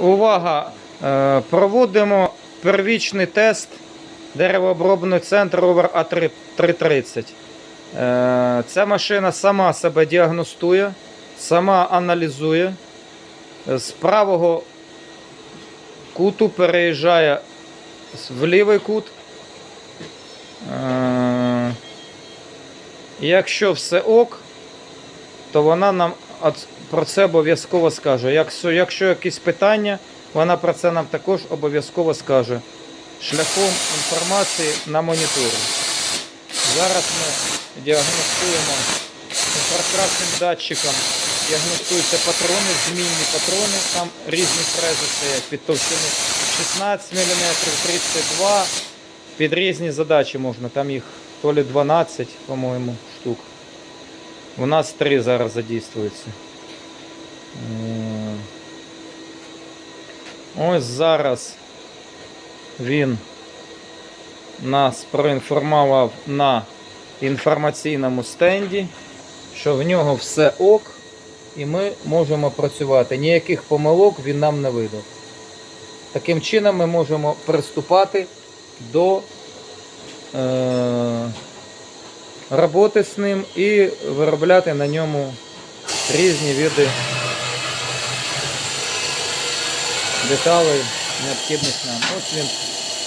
Увага! Е, Проводимо первічний тест деревообробний центр Rover A330. Е, Ця машина сама себе діагностує, сама аналізує. З правого куту переїжджає в лівий кут. Е, Якщо все ок, то вона нам про це обов'язково скаже. Якщо, якщо якісь питання, вона про це нам також обов'язково скаже шляхом інформації на моніторі. Зараз ми діагностуємо інфракрасним датчиком. Діагностуються патрони, змінні патрони. Там різні фрези стоять під товщину 16 мм, 32 Під різні задачі можна. Там їх то лі 12, по-моєму, штук. У нас три зараз задійствуються. Ось зараз він нас проінформував на інформаційному стенді, що в нього все ок, і ми можемо працювати. Ніяких помилок він нам не видав. Таким чином ми можемо приступати до е, роботи з ним і виробляти на ньому різні види деталей, необхідних нам. Ось він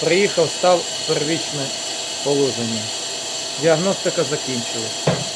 приїхав, став в первічне положення. Діагностика закінчилась.